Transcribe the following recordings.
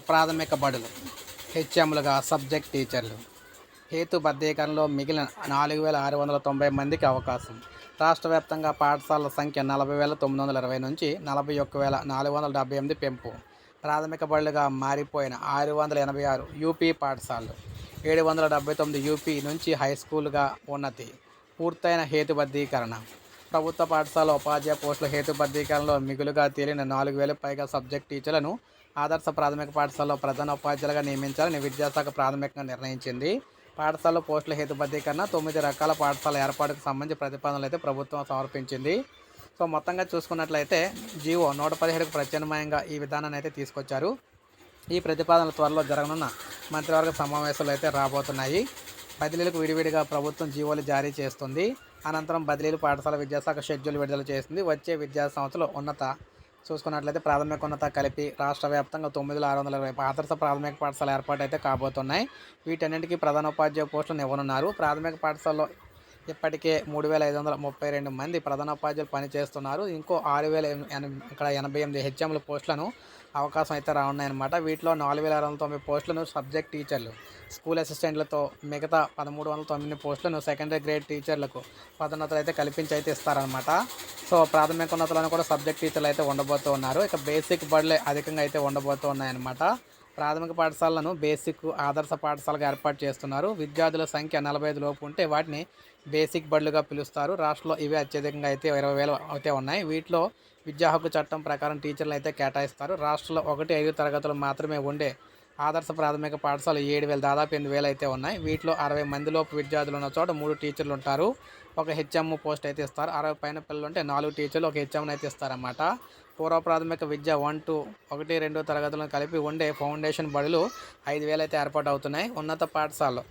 ప్రాథమిక బడులు హెచ్ఎంలుగా సబ్జెక్ట్ టీచర్లు. హేతుబద్ధీకరణలో మిగిలిన నాలుగు వేల ఆరు వందల తొంభై మందికి అవకాశం. రాష్ట్ర వ్యాప్తంగా పాఠశాలల సంఖ్య నలభై వేల తొమ్మిది వందల ఇరవై నుంచి నలభై ఒక్క వేల నాలుగు వందల డెబ్బై ఎనిమిది పెంపు. ప్రాథమిక బడులుగా మారిపోయిన ఆరు వందల ఎనభై ఆరు యూపీ పాఠశాలలు ఏడు వందల డెబ్బై తొమ్మిది యూపీ నుంచి హై స్కూల్గా ఉన్నతి. పూర్తయిన హేతుబద్ధీకరణ ప్రభుత్వ పాఠశాల ఉపాధ్యాయ పోస్టుల హేతుబద్ధీకరణలో మిగులుగా తేలిన నాలుగు వేల పైగా సబ్జెక్ట్ టీచర్లను ఆదర్శ ప్రాథమిక పాఠశాలలో ప్రధాన ఉపాధ్యాయులుగా నియమించాలని విద్యాశాఖ ప్రాథమికంగా నిర్ణయించింది. పాఠశాల పోస్టుల హేతుబద్ధీకరణ తొమ్మిది రకాల పాఠశాల ఏర్పాటుకు సంబంధించి ప్రతిపాదనలు అయితే ప్రభుత్వం సమర్పించింది. సో మొత్తంగా చూసుకున్నట్లయితే జీవో నూట పదిహేడుకు ప్రత్యామ్నాయంగా ఈ విధానాన్ని అయితే తీసుకొచ్చారు. ఈ ప్రతిపాదనలు త్వరలో జరగనున్న మంత్రివర్గ సమావేశాలు అయితే రాబోతున్నాయి. బదిలీలకు విడివిడిగా ప్రభుత్వం జీవోలు జారీ చేస్తుంది. అనంతరం బదిలీలు పాఠశాల విద్యాశాఖ షెడ్యూల్ విడుదల చేస్తుంది వచ్చే విద్యా సంస్థలు ఉన్నత చూసుకున్నట్లయితే ప్రాథమిక ఉన్నత కలిపి రాష్ట్ర వ్యాప్తంగా తొమ్మిది వేల ఆరు వందల ఇరవై ఆదర్శ ప్రాథమిక పాఠశాల ఏర్పాటు అయితే కాబోతున్నాయి. వీటన్నింటికీ ప్రధానోపాధ్యాయ పోస్టులను ఇవ్వనున్నారు ప్రాథమిక పాఠశాలలో ఇప్పటికే మూడు వేల ఐదు వందల ముప్పై రెండు మంది ప్రధానోపాధ్యాయులు పనిచేస్తున్నారు. ఇంకో ఆరు వేల ఇక్కడ ఎనభై ఎనిమిది హెచ్ఎంల పోస్టులను అవకాశం అయితే రానున్నాయన్నమాట. వీటిలో నాలుగు వేల ఆరు వందల తొంభై పోస్టులను సబ్జెక్ట్ టీచర్లు స్కూల్ అసిస్టెంట్లతో మిగతా పదమూడు వందల తొమ్మిది పోస్టులను సెకండరీ గ్రేడ్ టీచర్లకు పదోన్నతులు అయితే కల్పించి అయితే ఇస్తారనమాట సో ప్రాథమిక ఉన్నతలను కూడా సబ్జెక్ట్ టీచర్లు అయితే ఉండబోతూ ఉన్నారు ఇక బేసిక్ బడులే అధికంగా అయితే ఉండబోతూ ఉన్నాయన్నమాట ప్రాథమిక పాఠశాలను బేసిక్ ఆదర్శ పాఠశాలగా ఏర్పాటు చేస్తున్నారు. విద్యార్థుల సంఖ్య నలభై ఐదు లోపు ఉంటే వాటిని బేసిక్ బడులుగా పిలుస్తారు. రాష్ట్రంలో ఇవే అత్యధికంగా అయితే ఇరవై వేలు అయితే ఉన్నాయి. వీటిలో విద్యా హక్కు చట్టం ప్రకారం టీచర్లు అయితే కేటాయిస్తారు. రాష్ట్రంలో ఒకటి ఐదు తరగతులు మాత్రమే ఉండే ఆదర్శ ప్రాథమిక పాఠశాల ఏడు వేలు దాదాపు ఎనిమిది వేలు అయితే ఉన్నాయి. వీటిలో అరవై మందిలోపు విద్యార్థులు ఉన్న చోట మూడు టీచర్లు ఉంటారు. ఒక హెచ్ఎం పోస్ట్ అయితే ఇస్తారు. అరవై పైన పిల్లలు ఉంటే నాలుగు టీచర్లు ఒక హెచ్ఎం అయితే ఇస్తారన్నమాట. పూర్వ ప్రాథమిక విద్య వన్ టూ ఒకటి రెండు తరగతులను కలిపి ఉండే ఫౌండేషన్ బడులు ఐదు వేలు అయితే ఏర్పాటు అవుతున్నాయి. ఉన్నత పాఠశాలలు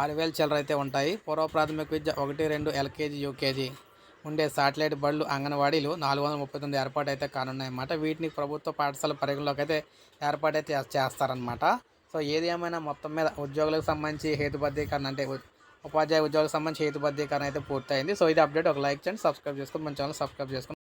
ఆరు వేల చిల్లర అయితే ఉంటాయి. పూర్వ ప్రాథమిక విద్య ఒకటి రెండు ఎల్కేజీ యూకేజీ ఉండే శాటిలైట్ బళ్ళు అంగన్వాడీలు నాలుగు వందల ముప్పై తొమ్మిది ఏర్పాటు అయితే కానున్నాయన్నమాట. వీటిని ప్రభుత్వ పాఠశాల పరిగణలోకి అయితే ఏర్పాటు అయితే చేస్తారనమాట సో ఏది ఏమైనా మొత్తం మీద ఉద్యోగులకు సంబంధించి హేతుబద్ధీకరణ అంటే ఉపాధ్యాయ ఉద్యోగులకు సంబంధించి హేతుబద్ధీకరణ అయితే పూర్తయింది. సో ఇది అప్డేట్. ఒక లైక్ చేయండి సబ్స్క్రైబ్ చేసుకొని మన ఛానల్ సబ్స్క్రైబ్ చేసుకొని